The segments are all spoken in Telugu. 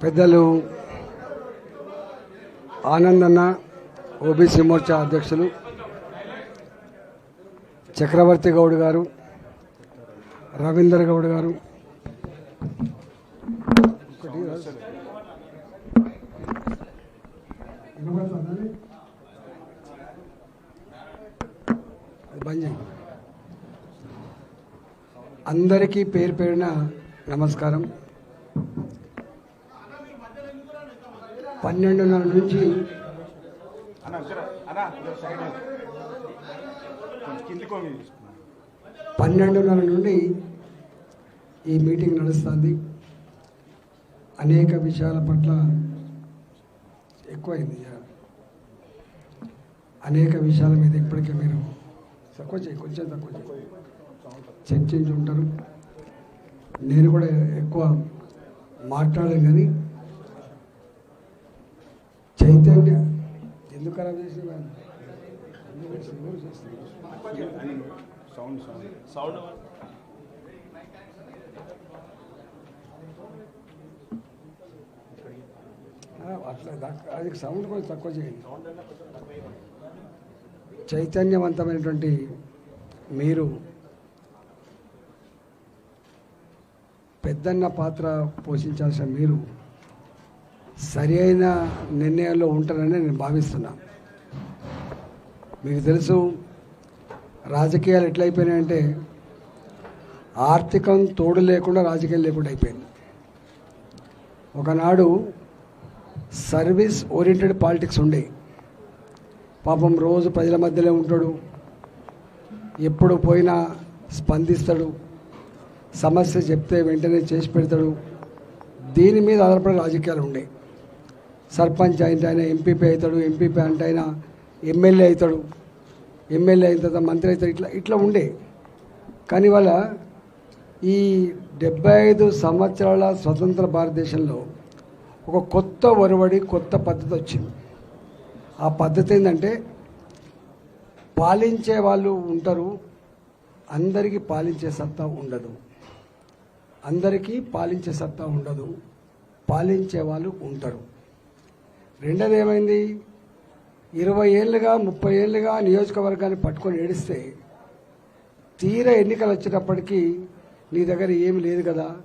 పెద్దలు ఆనందన్న ఓబీసీ మోర్చా అధ్యక్షులు చక్రవర్తి గౌడ్ గారు రవీందర్ గౌడ్ గారు ఒకటి వినపడుతుందండి? అది బంద్ అందరికీ పేరు పేరున నమస్కారం. పన్నెండున్నర నుంచి పన్నెండున్నర నుండి ఈ మీటింగ్ నడుస్తుంది. అనేక విషయాల పట్ల ఎక్కువైంది అనేక విషయాల మీద ఇప్పటికే మీరు తక్కువ చేయి కొంచెం తక్కువ చేయి చర్చించి ఉంటారు. నేను కూడా ఎక్కువ మాట్లాడలేదు కానీ చైతన్య ఎందుకు ఖరాబ్ చేసిన సౌండ్ సౌండ్ సౌండ్ అట్లా అది సౌండ్ కొంచెం తక్కువ చేయండి. చైతన్యవంతమైనటువంటి మీరు పెద్దన్న పాత్ర పోషించాల్సిన మీరు సరి అయిన నిర్ణయాల్లో ఉంటారని నేను భావిస్తున్నా. మీకు తెలుసు రాజకీయాలు ఎట్లయిపోయినాయంటే ఆర్థికం తోడు లేకుండా రాజకీయం లేకుండా అయిపోయింది. ఒకనాడు సర్వీస్ ఓరియంటెడ్ పాలిటిక్స్ ఉండే పాపం రోజు ప్రజల మధ్యలో ఉంటాడు. ఎప్పుడు పోయినా స్పందిస్తాడు. సమస్య చెప్తే వెంటనే చేసి పెడతాడు. దీని మీద ఆధారపడే రాజకీయాలు ఉండే. సర్పంచ్ అంటే ఆయన ఎంపీపీ అవుతాడు ఎంపీపీ అంటే ఆయన ఎమ్మెల్యే అవుతాడు. ఎమ్మెల్యే అయిన తర్వాత మంత్రి అవుతాడు. ఇట్లా ఇట్లా ఉండే. కానీ వాళ్ళ ఈ డెబ్బై ఐదు సంవత్సరాల స్వతంత్ర భారతదేశంలో ఒక కొత్త ఒరవడి కొత్త పద్ధతి వచ్చింది. ఆ పద్ధతి ఏంటంటే పాలించే వాళ్ళు ఉంటారు అందరికీ పాలించే సత్తా ఉండదు. అందరికీ పాలించే సత్తా ఉండదు పాలించే వాళ్ళు ఉంటారు. రెండోది ఏమైంది? ఇరవై ఏళ్ళుగా ముప్పై ఏళ్ళుగా నియోజకవర్గాన్ని పట్టుకొని ఏడిస్తే తీర ఎన్నికలు వచ్చేటప్పటికీ నీ దగ్గర ఏమి లేదు కదా.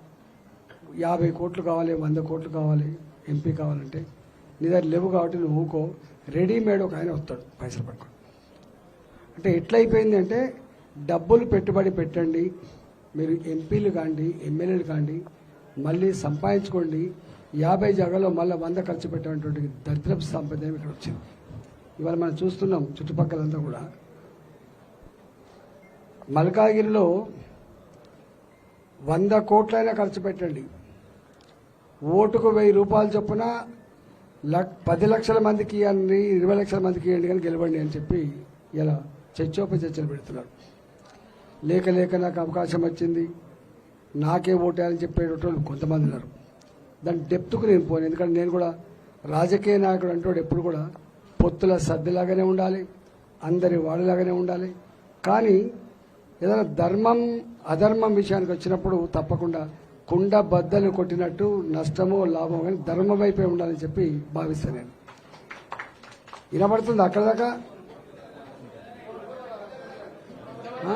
యాభై కోట్లు కావాలి వంద కోట్లు కావాలి ఎంపీ కావాలంటే. నీ దగ్గర లేవు కాబట్టి నువ్వు ఊకో. రెడీమేడ్ ఒక ఆయన వస్తాడు పైసలు పట్టుకొని. అంటే ఎట్లయిపోయింది అంటే డబ్బులు పెట్టుబడి పెట్టండి మీరు ఎంపీలు కాండి ఎమ్మెల్యేలు కాండి మళ్ళీ సంపాదించుకోండి యాభై జాగాలో మళ్ళీ వంద ఖర్చు పెట్టేటువంటి దరిద్రపు సాంప్రదాయం ఇక్కడ వచ్చింది. ఇవాళ మనం చూస్తున్నాం చుట్టుపక్కలంతా కూడా. మల్కాగిరిలో వంద కోట్లైనా ఖర్చు పెట్టండి. ఓటుకు వెయ్యి రూపాయలు చొప్పున లక్ పది లక్షల మందికి ఇవ్వండి ఇరవై లక్షల మందికి ఇవ్వండి కానీ గెలవండి అని చెప్పి ఇలా చర్చోప చర్చలు పెడుతున్నారు. లేక లేక నాకు అవకాశం వచ్చింది నాకే ఓటేయాలని చెప్పేటోళ్ళు కొంతమంది ఉన్నారు. దాని డెప్త్కు నేను పోను ఎందుకంటే నేను కూడా రాజకీయ నాయకుడు అంటూ ఎప్పుడు కూడా పొత్తుల సర్దిలాగానే ఉండాలి అందరి వాడిలాగానే ఉండాలి. కానీ ఏదైనా ధర్మం అధర్మం విషయానికి వచ్చినప్పుడు తప్పకుండా కుండ బద్దలు కొట్టినట్టు నష్టమో లాభమో కానీ ధర్మం వైపే ఉండాలని చెప్పి భావిస్తాను నేను. వినబడుతుంది అక్కడ దాకా? ఆ?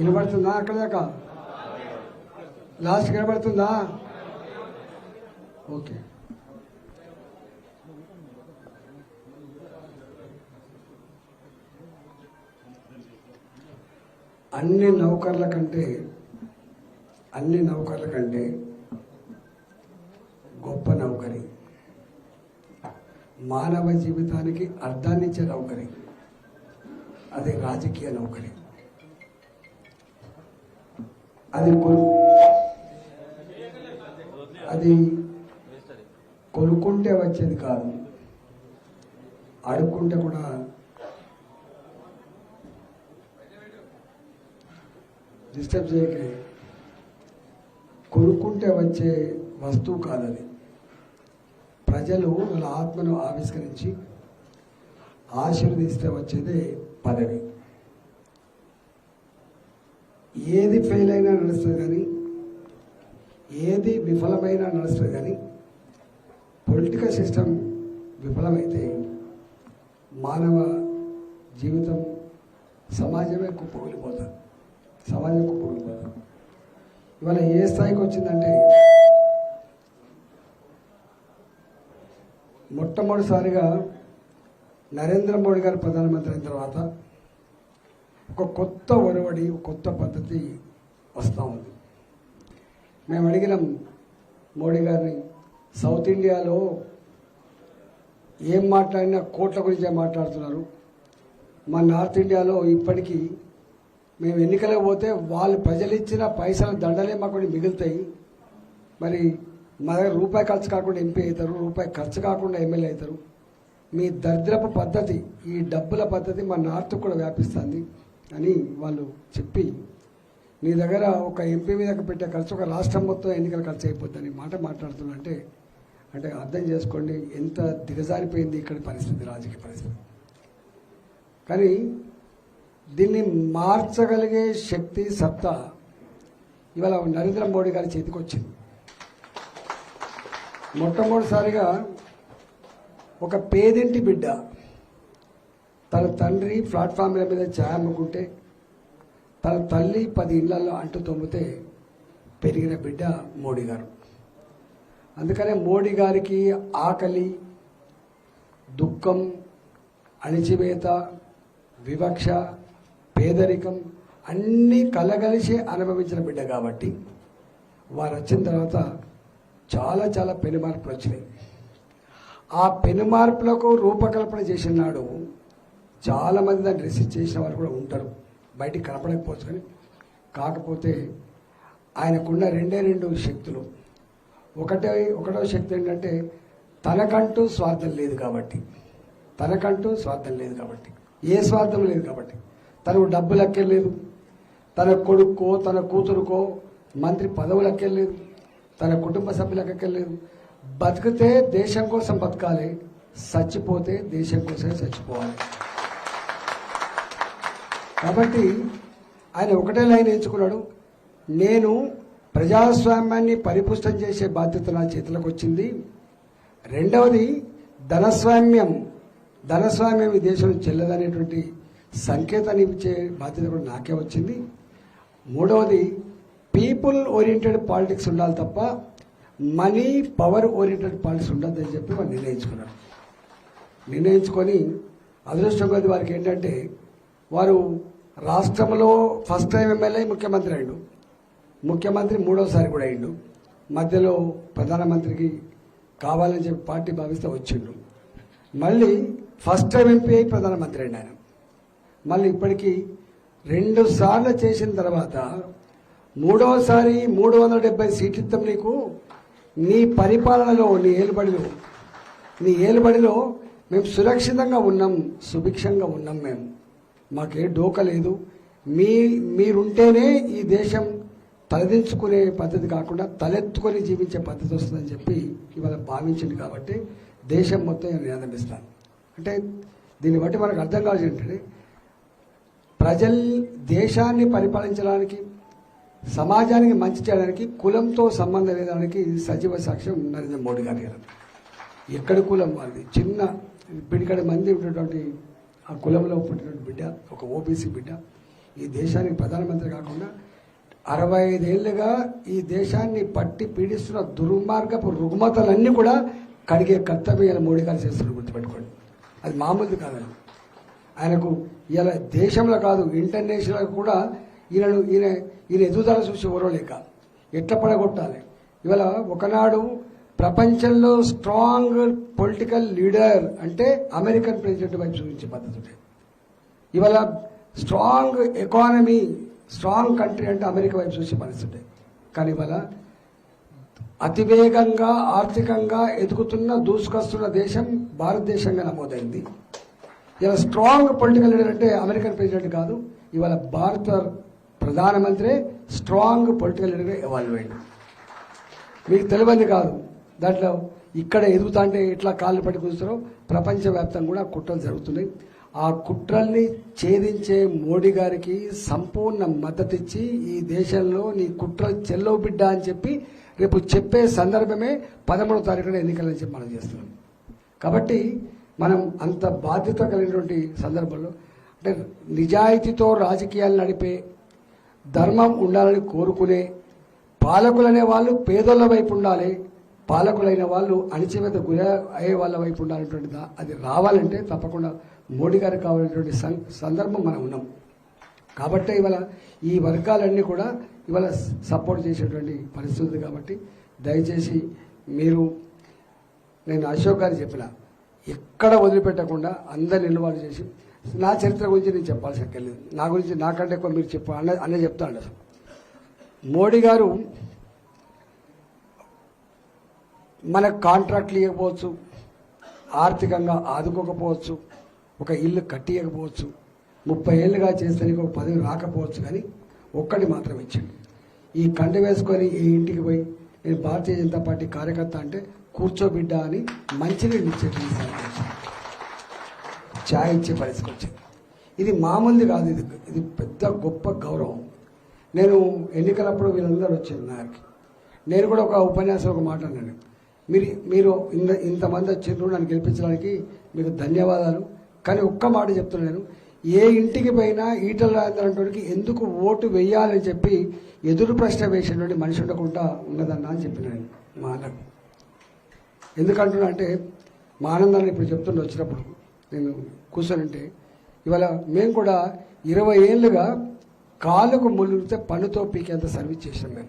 వినబడుతుందా అక్కడ దాకా? లాస్ట్ కనబడుతుందా ఓకే. అన్ని నౌకర్ల కంటే అన్ని నౌకర్ల కంటే గొప్ప నౌకరి. మానవ జీవితానికి అర్థాన్నిచ్చే నౌకరి. అది రాజకీయ నౌకరి. అది కొను అది కొనుక్కుంటే వచ్చేది కాదు. అడుక్కుంటే కూడా డిస్టర్బ్ చేయకే. కొనుక్కుంటే వచ్చే వస్తువు కాదది ప్రజలు వాళ్ళ ఆత్మను ఆవిష్కరించి ఆశీర్వదిస్తే వచ్చేదే పదవి. ఏది ఫెయిల్ అయినా నడుస్తుంది కానీ ఏది విఫలమైనా నడుస్తుంది కానీ పొలిటికల్ సిస్టమ్ విఫలమైతే మానవ జీవితం సమాజమే కుప్పకూలిపోతుంది. సమాజం కుప్పకూలిపోతుంది. ఇవాళ ఏ స్థాయికి వచ్చిందంటే మొట్టమొదటిసారిగా నరేంద్ర మోడీ గారు ప్రధానమంత్రి అయిన తర్వాత ఒక కొత్త ఒరవడి కొత్త పద్ధతి వస్తూ ఉంది. మేము అడిగినాం మోడీ గారిని సౌత్ ఇండియాలో ఏం మాట్లాడినా కోట్ల గురించే మాట్లాడుతున్నారు. మా నార్త్ ఇండియాలో ఇప్పటికీ మేము ఎన్నికలకు పోతే వాళ్ళు ప్రజలు ఇచ్చిన పైసల దండలే మాకు మిగులుతాయి. మరి మా దగ్గర రూపాయి ఖర్చు కాకుండా ఎంపీ అవుతారు రూపాయి ఖర్చు కాకుండా ఎమ్మెల్యే అవుతారు. మీ దరిద్రపు పద్ధతి ఈ డబ్బుల పద్ధతి మా నార్త్ కూడా వ్యాపిస్తుంది. అని వాళ్ళు చెప్పి నీ దగ్గర ఒక ఎంపీ మీద పెట్టే ఖర్చు ఒక రాష్ట్రం మొత్తం ఎన్నికల ఖర్చు అయిపోద్దని మాట మాట్లాడుతున్నంటే అంటే అర్థం చేసుకోండి ఎంత దిగజారిపోయింది ఇక్కడ పరిస్థితి రాజకీయ పరిస్థితి. కానీ దీన్ని మార్చగలిగే శక్తి సత్తా ఇవాళ నరేంద్ర మోడీ గారి చేతికి వచ్చింది. మొట్టమొదటిసారిగా ఒక పేదింటి బిడ్డ తన తండ్రి ప్లాట్ఫామ్ల మీద ఛాయ్ అమ్ముకుంటే తన తల్లి పది ఇళ్ళలో అంటు తొమ్మితే పెరిగిన బిడ్డ మోడీ గారు. అందుకనే మోడీ గారికి ఆకలి దుఃఖం అణిచివేత వివక్ష పేదరికం అన్నీ కలగలిసి అనుభవించిన బిడ్డ కాబట్టి వారు వచ్చిన తర్వాత చాలా చాలా పెను మార్పులు వచ్చినాయి. ఆ పెను మార్పులకు రూపకల్పన చేసినాడు చాలామంది దాన్ని రిసీవ్ చేసిన వారు కూడా ఉంటారు. బయటికి కనపడకపోవచ్చు కానీ. కాకపోతే ఆయనకున్న రెండే రెండు శక్తులు. ఒకటే ఒకటో శక్తి ఏంటంటే తనకంటూ స్వార్థం లేదు కాబట్టి. తనకంటూ స్వార్థం లేదు కాబట్టి. ఏ స్వార్థం లేదు కాబట్టి. తనకు డబ్బులు అక్కర్లేదు తన కొడుక్కో తన కూతురుకో మంత్రి పదవులు అక్కర్లేదు తన కుటుంబ సభ్యులకు అక్కర్లేదు బతికితే దేశం కోసం బతకాలి. చచ్చిపోతే దేశం కోసమే చచ్చిపోవాలి. కాబట్టి ఆయన ఒకటే లైన్ ఎంచుకున్నాడు నేను ప్రజాస్వామ్యాన్ని పరిపుష్టం చేసే బాధ్యత నా చేతులకు వచ్చింది రెండవది ధనస్వామ్యం ధనస్వామ్యం ఈ దేశం చెల్లదనేటువంటి సంకేతాన్ని ఇచ్చే బాధ్యత కూడా నాకే వచ్చింది. మూడవది పీపుల్ ఓరియంటెడ్ పాలిటిక్స్ ఉండాలి తప్ప మనీ పవర్ ఓరియంటెడ్ పాలిటిక్స్ ఉండద్దని చెప్పి వాళ్ళు నిర్ణయించుకున్నారు నిర్ణయించుకొని అదృష్టం కొద్ది వారికి ఏంటంటే వారు రాష్ట్రంలో ఫస్ట్ టైం ఎమ్మెల్యే ముఖ్యమంత్రి అయిండు ముఖ్యమంత్రి మూడోసారి కూడా అయిండు మధ్యలో ప్రధానమంత్రికి కావాలని చెప్పి పార్టీ భావిస్తే వచ్చిండు. మళ్ళీ ఫస్ట్ టైం ఎంపీ అయి ప్రధానమంత్రి అయిండు ఆయన. మళ్ళీ ఇప్పటికీ రెండు సార్లు చేసిన తర్వాత మూడవసారి మూడు వందల డెబ్బై సీట్లు ఇద్దాం నీకు నీ పరిపాలనలో నీ ఏలుబడిలో నీ ఏలుబడిలో మేము సురక్షితంగా ఉన్నాం సుభిక్షంగా ఉన్నాం మేము. మాకే డోక లేదు. మీ మీరుంటేనే ఈ దేశం తలదించుకునే పద్ధతి కాకుండా తలెత్తుకొని జీవించే పద్ధతి వస్తుందని చెప్పి ఇవాళ భావించింది కాబట్టి దేశం మొత్తం నేను నినాదమిస్తాను అంటే దీన్ని బట్టి మనకు అర్థం కావాల్సి ఏంటంటే ప్రజల్ దేశాన్ని పరిపాలించడానికి సమాజానికి మంచి చేయడానికి కులంతో సంబంధం లేదానికి సజీవ సాక్ష్యం నరేంద్ర మోడీ గారి గారు. ఎక్కడి కులం వాళ్ళది? చిన్న పిడికడ మంది ఉన్నటువంటి ఆ కులంలో పుట్టినటువంటి బిడ్డ ఒక ఓబీసీ బిడ్డ ఈ దేశానికి ప్రధానమంత్రి కాకుండా అరవై ఐదేళ్ళుగా ఈ దేశాన్ని పట్టి పీడిస్తున్న దుర్మార్గపు రుగ్మతలన్నీ కూడా కడిగే కర్తవ్యాలు మోడీ గారు చేస్తున్నారు గుర్తుపెట్టుకోండి. అది మామూలుది కాదండి. ఆయనకు ఇలా దేశంలో కాదు ఇంటర్నేషనల్ కూడా ఈయనను ఈయన ఈయన ఎదుగుదల చూసి ఓరలేక ఎట్లా పడగొట్టాలి? ఇవాళ ఒకనాడు ప్రపంచంలో స్ట్రాంగ్ పొలిటికల్ లీడర్ అంటే అమెరికన్ ప్రెసిడెంట్ వైపు చూపించే పద్ధతి ఉంటాయి ఇవాళ స్ట్రాంగ్ ఎకానమీ స్ట్రాంగ్ కంట్రీ అంటే అమెరికా వైపు చూసే పరిస్థితి. ఉంటాయి కానీ ఇవాళ అతివేగంగా ఆర్థికంగా ఎదుగుతున్న దూసుకొస్తున్న దేశం భారతదేశంగా నమోదైంది ఇలా స్ట్రాంగ్ పొలిటికల్ లీడర్ అంటే అమెరికన్ ప్రెసిడెంట్ కాదు ఇవాళ భారత ప్రధానమంత్రి స్ట్రాంగ్ పొలిటికల్ లీడర్గా ఇవాల్వ్ అయింది మీకు తెలియదు కాదు. దాంట్లో ఇక్కడ ఎదుగుతా అంటే ఎట్లా కాళ్ళు పట్టి కూర్చున్నారో ప్రపంచవ్యాప్తంగా కూడా కుట్రలు జరుగుతున్నాయి. ఆ కుట్రల్ని ఛేదించే మోడీ గారికి సంపూర్ణ మద్దతు ఇచ్చి ఈ దేశంలో నీ కుట్రలు చెల్లవు బిడ్డ అని చెప్పి రేపు చెప్పే సందర్భమే పదమూడో తారీఖున ఎన్నికలని చెప్పి మనం చేస్తున్నాం. కాబట్టి మనం అంత బాధ్యత కలిగినటువంటి సందర్భంలో అంటే నిజాయితీతో రాజకీయాలు నడిపే ధర్మం ఉండాలని కోరుకునే పాలకులనే వాళ్ళు పేదోళ్ళ వైపు ఉండాలి పాలకులైన వాళ్ళు అణిచివేత గురి అయ్యే వాళ్ళ వైపు ఉండాలన్నటువంటి అది రావాలంటే తప్పకుండా మోడీ గారికి కావాలనేటువంటి సందర్భం మనం ఉన్నాం. కాబట్టి ఇవాళ ఈ వర్గాలన్నీ కూడా ఇవాళ సపోర్ట్ చేసేటువంటి పరిస్థితి ఉంది కాబట్టి దయచేసి మీరు నేను అశోక్ గారు చెప్పిన ఎక్కడ వదిలిపెట్టకుండా అందరిని నిలవాడు చేసి నా చరిత్ర గురించి నేను చెప్పాల్సి అక్కర్లేదు నా గురించి నాకంటే ఎక్కువ మీరు చెప్ప అన్న అన్న చెప్తాడు అసలు మోడీ గారు మనకు కాంట్రాక్ట్లు ఇవ్వకపోవచ్చు ఆర్థికంగా ఆదుకోకపోవచ్చు ఒక ఇల్లు కట్టియకపోవచ్చు ముప్పై ఏళ్ళుగా చేస్తే ఒక పదవి రాకపోవచ్చు కానీ ఒక్కటి మాత్రం ఇచ్చింది ఈ కండ వేసుకొని ఈ ఇంటికి పోయి నేను భారతీయ జనతా పార్టీ కార్యకర్త అంటే కూర్చోబిడ్డ అని మంచినీళ్ళు ఇచ్చేది ఛాయ్ ఇచ్చే పరిస్థితికి వచ్చింది. ఇది మామూలుది కాదు ఇది ఇది పెద్ద గొప్ప గౌరవం. నేను ఎన్నికలప్పుడు వీళ్ళందరూ వచ్చారు నా నేను కూడా ఒక ఉపన్యాసం ఒక మాట అన్నాను. మీరు మీరు ఇంత ఇంతమంది వచ్చిండ్రు నన్ను గెలిపించడానికి మీకు ధన్యవాదాలు. కానీ ఒక్క మాట చెప్తున్నాను. ఏ ఇంటికి పోయినా ఈటల రాజేంద్రకి ఎందుకు ఓటు వేయాలని చెప్పి ఎదురు ప్రశ్న వేసేటువంటి మనిషి ఉండకుండా ఉన్నదన్నా అని చెప్పినాను మా అన్నకు ఎందుకంటున్నా అంటే మా ఆనందాన్ని ఇప్పుడు చెప్తుండే వచ్చినప్పుడు నేను కూర్చొని ఇవాళ మేము కూడా ఇరవై ఏళ్ళుగా కాలుకు ముళ్ళుతే పనుతో పీకేంత సర్వీస్ చేసాం మేము.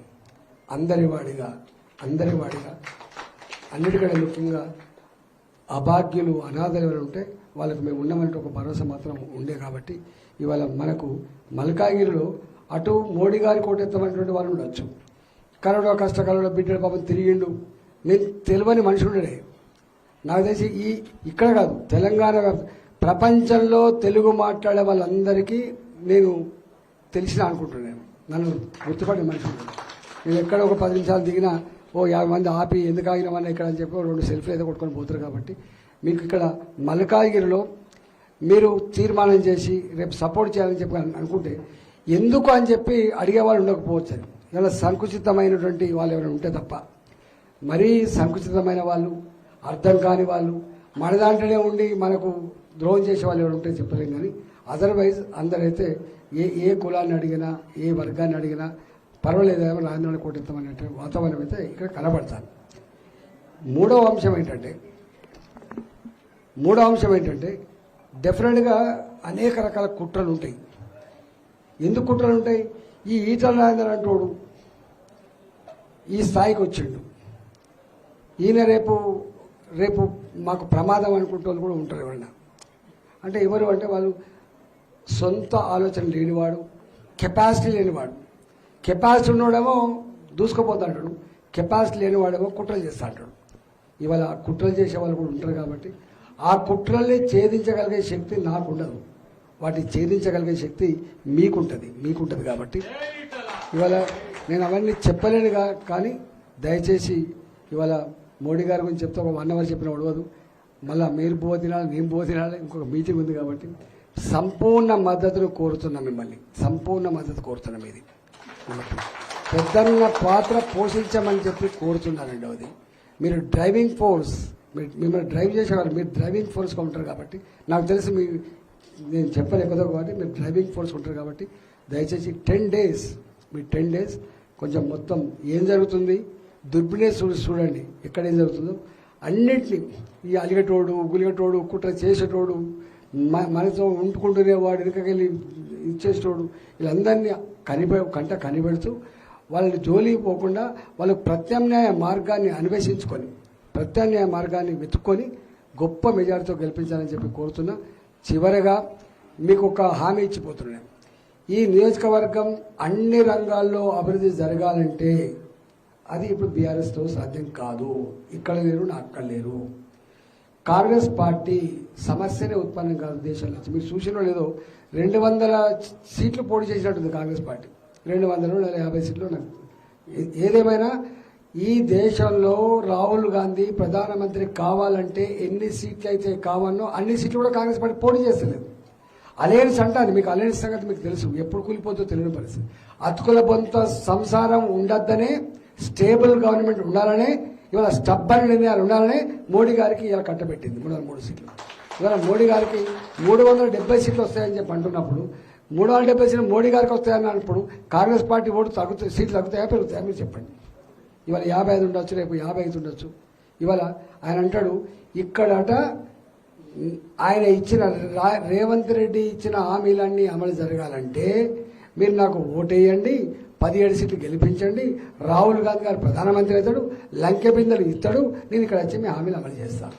అందరి వాడిగా అందరి వాడిగా. అన్నిటికంటే ముఖ్యంగా అభాగ్యులు అనాథలు ఎవరు ఉంటే వాళ్ళకి మేము ఉన్నామంటే ఒక భరోసా మాత్రం ఉండే కాబట్టి ఇవాళ మనకు మల్కాగిరిలో అటు మోడీ గారి కోటెత్తమైనటువంటి వాళ్ళు ఉండొచ్చు. కరోనా కష్టకాలంలో బిడ్డల పాపం తిరిగిండు. నేను తెలియని మనిషి ఉండడే. నాకు తెలిసి ఈ ఇక్కడ కాదు తెలంగాణ ప్రపంచంలో తెలుగు మాట్లాడే వాళ్ళందరికీ నేను తెలిసిన అనుకుంటున్నాను. నన్ను గుర్తుపడే మనిషి నేను ఎక్కడ ఒక పది నిమిషాలు దిగినా ఓ యాభై మంది ఆపి ఎందుకు ఆగినామని ఇక్కడ అని చెప్పి రెండు సెల్ఫీలు అయితే కొట్టుకొని పోతారు కాబట్టి మీకు ఇక్కడ మల్కాగిరిలో మీరు తీర్మానం చేసి రేపు సపోర్ట్ చేయాలని చెప్పి అనుకుంటే ఎందుకు అని చెప్పి అడిగే వాళ్ళు ఉండకపోవచ్చు. అని ఇలా సంకుచితమైనటువంటి వాళ్ళు ఎవరైనా ఉంటే తప్ప. మరీ సంకుచితమైన వాళ్ళు అర్థం కాని వాళ్ళు మన దాంట్లోనే ఉండి మనకు ద్రోహం చేసే వాళ్ళు ఎవరు ఉంటే చెప్పలేం కానీ అదర్వైజ్ అందరైతే ఏ ఏ కులాన్ని అడిగినా ఏ వర్గాన్ని అడిగినా పర్వాలేదు పర్వాలేదేమో రాజధాని అనే వాతావరణం అయితే ఇక్కడ కనబడతాను మూడవ అంశం ఏంటంటే మూడో అంశం ఏంటంటే డెఫినెట్గా అనేక రకాల కుట్రలు ఉంటాయి. ఎందుకు కుట్రలు ఉంటాయి? ఈ ఈటల రాజేందర్ అంటోడు ఈ స్థాయికి వచ్చిండు. ఈయన రేపు రేపు మాకు ప్రమాదం అనుకుంటే వాళ్ళు కూడా ఉంటారు ఎవరన్నా. అంటే ఎవరు అంటే వాళ్ళు సొంత ఆలోచన లేనివాడు కెపాసిటీ లేనివాడు. కెపాసిటీ ఉన్నవాడేమో దూసుకుపోతా అంటాడు కెపాసిటీ లేనివాడేమో కుట్రలు చేస్తా అంటాడు ఇవాళ కుట్రలు చేసే వాళ్ళు కూడా ఉంటారు కాబట్టి ఆ కుట్రల్ని ఛేదించగలిగే శక్తి నాకు ఉండదు వాటిని ఛేదించగలిగే శక్తి మీకుంటుంది మీకుంటుంది కాబట్టి ఇవాళ నేను అవన్నీ చెప్పలేను కానీ దయచేసి ఇవాళ మోడీ గారి గురించి చెప్తే ఒక వన్ అవర్ చెప్పిన ఉడవదు మళ్ళీ మీరు బో తినాలి నేను బో తినాలి ఇంకొక మీటింగ్ ఉంది కాబట్టి సంపూర్ణ మద్దతును కోరుతున్నాం మిమ్మల్ని. సంపూర్ణ మద్దతు కోరుతున్నాం ఇది పెద్దన్న పాత్ర పోషించమని చెప్పి కోరుతున్నానండి అది. మీరు డ్రైవింగ్ ఫోర్స్ మీరు మిమ్మల్ని డ్రైవ్ చేసేవారు మీరు డ్రైవింగ్ ఫోర్స్గా ఉంటారు కాబట్టి నాకు తెలిసి మీ నేను చెప్పలేకపోతే కాబట్టి మీరు డ్రైవింగ్ ఫోర్స్ ఉంటారు కాబట్టి దయచేసి టెన్ డేస్ మీ టెన్ డేస్ కొంచెం మొత్తం ఏం జరుగుతుంది? దుర్బినే చూడు చూడండి ఎక్కడ ఏం జరుగుతుందో. అన్నింటినీ ఈ అలిగటోడు గులిగటోడు కుట్ర చేసేటోడు మ- మనతో ఉంటుకుంటూనే వాడు వెనుకకెళ్ళి ఇచ్చేసేటోడు వీళ్ళందరినీ కనిపె కంట కనిపెడుతూ వాళ్ళని జోలికి పోకుండా వాళ్ళు ప్రత్యామ్నాయ మార్గాన్ని అన్వేషించుకొని ప్రత్యామ్నాయ మార్గాన్ని వెతుక్కొని గొప్ప మెజారిటీతో గెలిపించాలని చెప్పి కోరుతున్నా. చివరగా మీకు ఒక హామీ ఇచ్చిపోతున్నాను ఈ నియోజకవర్గం అన్ని రంగాల్లో అభివృద్ధి జరగాలంటే అది ఇప్పుడు బీఆర్ఎస్తో సాధ్యం కాదు. ఇక్కడ లేరు నా అక్కడ లేరు. కాంగ్రెస్ పార్టీ సమస్యనే ఉత్పన్నం కాదు దేశంలో. మీరు చూసినో లేదో రెండు వందల సీట్లు పోటీ చేసినట్టుంది కాంగ్రెస్ పార్టీ. రెండు వందలు యాభై సీట్లు నాకు ఏ- ఏదేమైనా ఈ దేశంలో రాహుల్ గాంధీ ప్రధానమంత్రి కావాలంటే ఎన్ని సీట్లు అయితే కావాలనో అన్ని సీట్లు కూడా కాంగ్రెస్ పార్టీ పోటీ చేస్తలేదు. అలయన్స్ అంటాను మీకు అలయన్స్ సంగతి మీకు తెలుసు. ఎప్పుడు కూలిపోతుందో తెలియని పరిస్థితి. అతుకుల బొంత సంసారం ఉండద్దనే స్టేబుల్ గవర్నమెంట్ ఉండాలనే ఇవాళ స్టబ్బర్ నిర్ణయాలు ఉండాలనే మోడీ గారికి ఇలా కట్టబెట్టింది మూడు వందల మూడు సీట్లు. ఇవాళ మోడీ గారికి మూడు వందల డెబ్బై సీట్లు వస్తాయని చెప్పి అంటున్నప్పుడు మూడు వందల డెబ్బై సీట్లు మోడీ గారికి వస్తాయని అన్నప్పుడు కాంగ్రెస్ పార్టీ ఓటు తగ్గుతాయి సీట్లు తగ్గుతాయా పెరుగుతాయా మీరు చెప్పండి. ఇవాళ యాభై ఐదు ఉండొచ్చు రేపు యాభై ఐదు ఉండొచ్చు. ఇవాళ ఆయన అంటాడు ఇక్కడట ఆయన ఇచ్చిన రేవంత్ రెడ్డి ఇచ్చిన హామీలన్నీ అమలు జరగాలంటే మీరు నాకు ఓటేయండి పదిహేడు సీట్లు గెలిపించండి. రాహుల్ గాంధీ గారు ప్రధానమంత్రి అవుతాడు. లంకె బిందెలు ఇస్తాడు. నేను ఇక్కడ వచ్చి మీ హామీలు అమలు చేస్తాను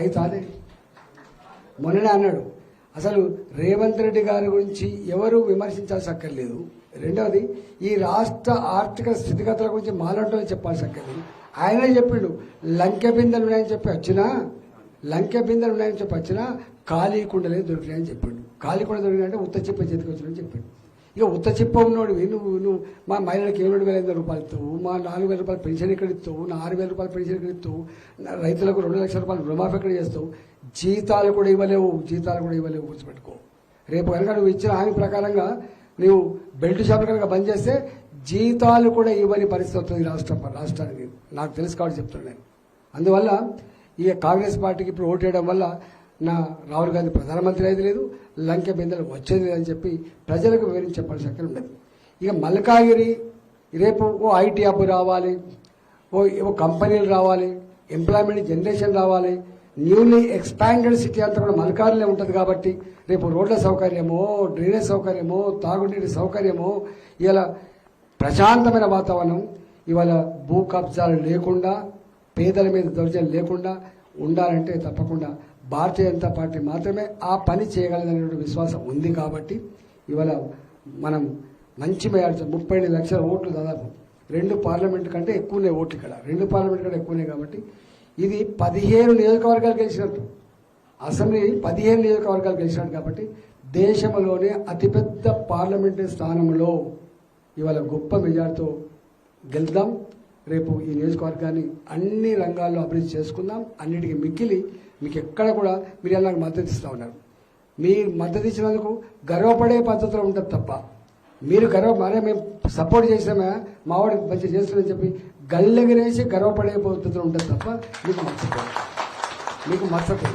అయితే మొన్ననే అన్నాడు. అసలు రేవంత్ రెడ్డి గారి గురించి ఎవరు విమర్శించాల్సి అక్కర్లేదు రెండవది ఈ రాష్ట్ర ఆర్థిక స్థితిగతుల గురించి మాలంటో చెప్పాల్సి అక్కర్లేదు ఆయనే చెప్పిండు లంకె బిందెలు ఉన్నాయని చెప్పి వచ్చినా లంకె బిందెలు ఉన్నాయని చెప్పి వచ్చినా ఖాళీ కుండలే దొరికినాయని చెప్పిండు. ఖాళీ కుండ దొరికినాయంటే ఉత్త చెప్పే చేతికి వచ్చినని చెప్పిండు. ఇక ఉత్త చిప్ప ఉన్నోడు నువ్వు నువ్వు మా మహిళలకు ఏడు వేల ఐదు రూపాయలు ఇస్తావు మా నాలుగు వేల రూపాయలు పెన్షన్ ఇక్కడ ఇస్తావు నా ఆరు వేల రూపాయలు పెన్షన్ ఇక్కడ ఇస్తావు రైతులకు రెండు లక్షల రూపాయలు రుణమాఫీ ఎక్కడ చేస్తావు జీతాలు కూడా ఇవ్వలేవు జీతాలు కూడా ఇవ్వలేవు గుర్తుపెట్టుకో. రేపు కనుక నువ్వు ఇచ్చిన హామీ ప్రకారంగా నువ్వు బెల్ట్ షాప్ కనుక బంద్ చేస్తే జీతాలు కూడా ఇవ్వని పరిస్థితి వస్తుంది ఈ రాష్ట్ర రాష్ట్రానికి. నాకు తెలుసు కాబట్టి చెప్తున్నాను నేను. అందువల్ల ఈ కాంగ్రెస్ పార్టీకి ఇప్పుడు ఓటేయడం వల్ల నా రాహుల్ గాంధీ ప్రధానమంత్రి అయితే లేదు లంకె బిందెలు వచ్చేది లేదని చెప్పి ప్రజలకు వివరించి చెప్పాల్సిన అక్కడ ఉండదు ఇక మల్కాగిరి రేపు ఓ ఐటీ హబ్ రావాలి ఓ ఓ కంపెనీలు రావాలి ఎంప్లాయ్మెంట్ జనరేషన్ రావాలి న్యూలీ ఎక్స్పాండెడ్ సిటీ అంతా కూడా మల్కారులే ఉంటుంది కాబట్టి రేపు రోడ్ల సౌకర్యమో డ్రైనేజ్ సౌకర్యమో తాగునీటి సౌకర్యమో ఇలా ప్రశాంతమైన వాతావరణం ఇవాళ భూ కబ్జాలు లేకుండా పేదల మీద దౌర్జన్యం లేకుండా ఉండాలంటే తప్పకుండా భారతీయ జనతా పార్టీ మాత్రమే ఆ పని చేయగలదనే విశ్వాసం ఉంది కాబట్టి ఇవాళ మనం మంచి మేయాల్సి ముప్పై ఐదు లక్షల ఓట్లు దాదాపు రెండు పార్లమెంట్ కంటే ఎక్కువనే ఓట్లు ఇక్కడ. రెండు పార్లమెంట్ కంటే ఎక్కువనే కాబట్టి ఇది పదిహేను నియోజకవర్గాలు గెలిచినట్టు. అసెంబ్లీ పదిహేను నియోజకవర్గాలు గెలిచినట్టు కాబట్టి దేశంలోనే అతిపెద్ద పార్లమెంటరీ స్థానంలో ఇవాళ గొప్ప మెజార్టీతో గెలుద్దాం. రేపు ఈ నియోజకవర్గాన్ని అన్ని రంగాల్లో అభివృద్ధి చేసుకుందాం. అన్నిటికీ మిక్కిలి మీకు ఎక్కడ కూడా మీరు నాకు మద్దతు ఇస్తూ ఉన్నారు. మీరు మద్దతు ఇచ్చినందుకు గర్వపడే పద్ధతిలో ఉంటుంది తప్ప. మీరు గర్వ మరే మేము సపోర్ట్ చేసినామే? మావాడు మంచి చేస్తున్నామని చెప్పి గల్లెగిరేసి గర్వపడే పద్ధతిలో ఉంటుంది తప్ప మీకు మర్చిపోదు మీకు మచ్చదు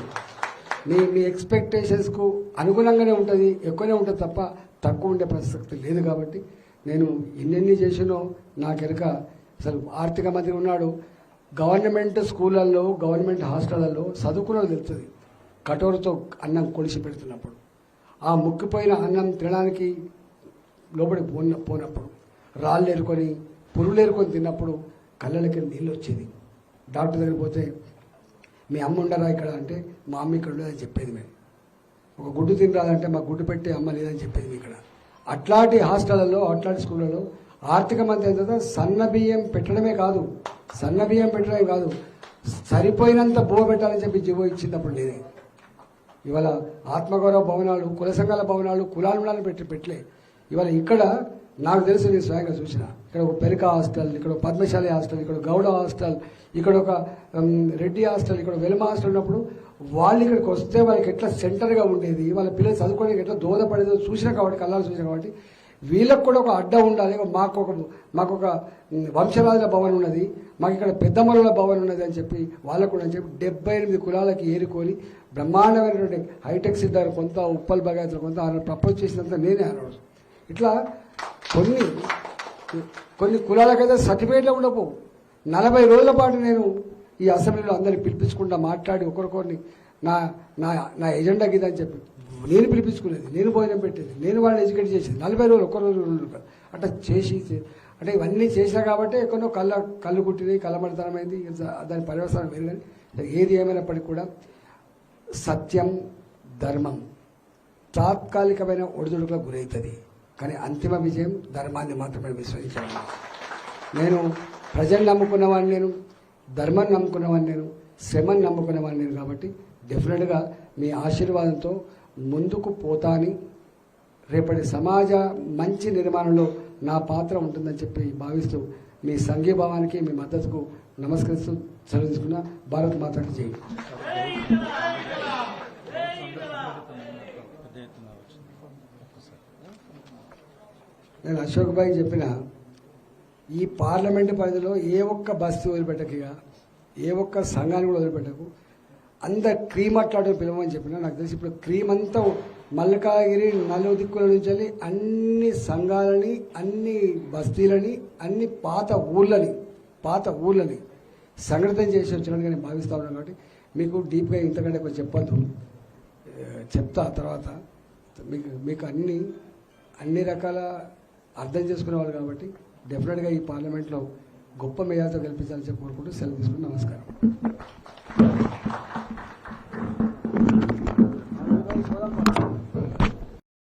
మీ మీ ఎక్స్పెక్టేషన్స్కు అనుగుణంగానే ఉంటుంది ఎక్కువనే ఉంటుంది తప్ప తక్కువ ఉండే ప్రసక్తి లేదు కాబట్టి నేను ఎన్నెన్ని చేసినో నాకెరక అసలు ఆర్థిక మంత్రి ఉన్నాడు గవర్నమెంట్ స్కూళ్ళల్లో గవర్నమెంట్ హాస్టళ్ళలో చదువుకున్నది తెలుస్తుంది. కటోరతో అన్నం కొలిసి పెడుతున్నప్పుడు ఆ ముక్కిపోయిన అన్నం తినడానికి లోపలికి పోన పోనప్పుడు రాళ్ళు ఏరుకొని పురుగులు ఏరుకొని తిన్నప్పుడు కళ్ళకి నీళ్ళు వచ్చేది. డాక్టర్ దగ్గరికి పోతే మీ అమ్మ ఉండరా ఇక్కడ? అంటే మా అమ్మ ఇక్కడ ఉండదని చెప్పేది మేము. ఒక గుడ్డు తినరాదంటే మా గుడ్డు పెట్టే అమ్మ లేదని చెప్పేది మీ ఇక్కడ. అట్లాంటి హాస్టళ్ళలో అట్లాంటి స్కూళ్ళలో ఆర్థిక మంత్రి సన్న బియ్యం పెట్టడమే కాదు సన్న బియ్యం పెట్టడం కాదు సరిపోయినంత బువ పెట్టాలని చెప్పి జీవో ఇచ్చినప్పుడు నేనే. ఇవాళ ఆత్మగౌరవ భవనాలు కుల సంఘాల భవనాలు కులాల పెట్టి పెట్టలే. ఇవాళ ఇక్కడ నాకు తెలిసి నేను స్వయంగా చూసిన. ఇక్కడ ఒక పెరిక హాస్టల్ ఇక్కడ ఒక పద్మశాలి హాస్టల్ ఇక్కడ గౌడ హాస్టల్ ఇక్కడ ఒక రెడ్డి హాస్టల్ ఇక్కడ ఒక వెలమ హాస్టల్ ఉన్నప్పుడు వాళ్ళు ఇక్కడికి వస్తే వాళ్ళకి ఎట్లా సెంటర్గా ఉండేది వాళ్ళ పిల్లలు చదువుకోవడానికి ఎట్లా దోహదపడేదో చూసిన కాబట్టి కళ్ళాలు చూసిన కాబట్టి వీళ్ళకు కూడా ఒక అడ్డ ఉండాలి. మాకు ఒక మాకు ఒక వంశరాజుల భవన్ ఉన్నది. మాకు ఇక్కడ పెద్దమల్ల భవన్ ఉన్నది అని చెప్పి వాళ్ళకు కూడా అని చెప్పి డెబ్బై ఎనిమిది కులాలకి ఏరుకొని బ్రహ్మాండమైనటువంటి హైటెక్ సిద్ధాలు కొంత ఉప్పల్ బగాయతులు కొంత ఆయన ప్రపోజ్ చేసినంత నేనే ఆ ఇట్లా కొన్ని కొన్ని కులాలకైతే సర్టిఫికెట్లో కూడా పోవు నలభై రోజుల పాటు నేను ఈ అసెంబ్లీలో అందరిని పిలిపించుకుంటా మాట్లాడి ఒకరికొకరిని నా నా నా ఎజెండా గిదా అని చెప్పి నేను పిలిపించుకునేది నేను భోజనం పెట్టేది నేను వాళ్ళని ఎడ్యుకేట్ చేసేది. నలభై రోజులు ఒక్క రోజు రోజులు అట్లా చేసి అంటే ఇవన్నీ చేసినా కాబట్టి ఎక్కడో కళ్ళ కళ్ళు కుట్టినాయి కళ్ళమడితనమైంది దాని పర్యవసానం వేరు కానీ ఏది ఏమైనప్పటికీ కూడా సత్యం ధర్మం తాత్కాలికమైన ఒడిదుడుకులకు గురవుతుంది కానీ అంతిమ విజయం ధర్మాన్ని మాత్రమే విశ్వసించాను నేను ప్రజల్ని నమ్ముకున్నవాడిని నేను ధర్మాన్ని నమ్ముకున్నవాడిని నేను శ్రమని నమ్ముకున్నవాడిని నేను కాబట్టి డెఫినెట్గా మీ ఆశీర్వాదంతో ముందుకు పోతాని రేపటి సమాజ మంచి నిర్మాణంలో నా పాత్ర ఉంటుందని చెప్పి భావిస్తూ మీ సంఘీభావానికి మీ మద్దతుకు నమస్కరిస్తూ చదివించుకున్న భారత్ మాతకు జై. నేను అశోక్ భాయ్ చెప్పిన ఈ పార్లమెంట్ పరిధిలో ఏ ఒక్క బస్తీ వదిలిపెట్టకిగా ఏ ఒక్క సంఘాన్ని కూడా వదిలిపెట్టకు. అంత క్రీమ్ అట్లాడు పిలవమని చెప్పిన నాకు తెలిసి ఇప్పుడు క్రీమ్ అంతా మల్లకాగిరి నలుగు దిక్కుల నుంచి వెళ్ళి అన్ని సంఘాలని అన్ని బస్తీలని అన్ని పాత ఊళ్ళని పాత ఊళ్ళని సంఘటితం చేసి వచ్చినట్టుగా నేను భావిస్తూ ఉన్నాను కాబట్టి మీకు డీప్గా ఇంతకంటే కొంచెం చెప్పద్దు. చెప్తా తర్వాత. మీకు మీకు అన్ని అన్ని రకాల అర్థం చేసుకునేవాళ్ళు కాబట్టి డెఫినెట్గా ఈ పార్లమెంట్లో గొప్ప మేయాతో గెలిపించాలని చెప్పి కోరుకుంటూ సెలవు తీసుకుని నమస్కారం.